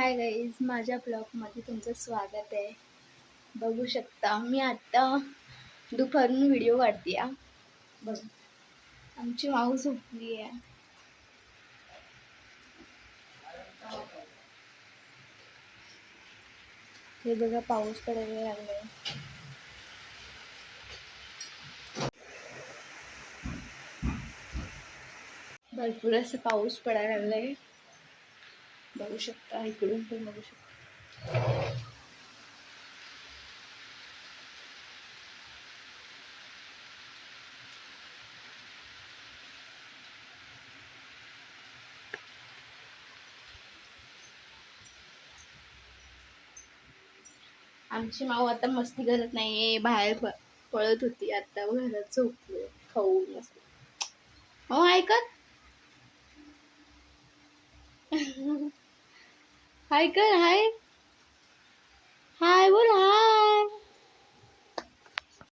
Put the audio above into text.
Hi guys माझ्या ब्लॉगमध्ये तुमचं स्वागत आहे. बघू शकता मी आत्ता दुपारून व्हिडिओ काढते बघ. आमची माऊ झोपली आहे. हे बघा पाऊस पडायला लागलाय. भरपूर असं पाऊस पडायला लागलाय. बघू शकता इकडून पण बघू शकता. आमची माऊ आता मस्ती करत नाहीये बाहेर पळत होती आता घरात झोपलो खाऊन मस्त हो ऐकत? हाय कर हाय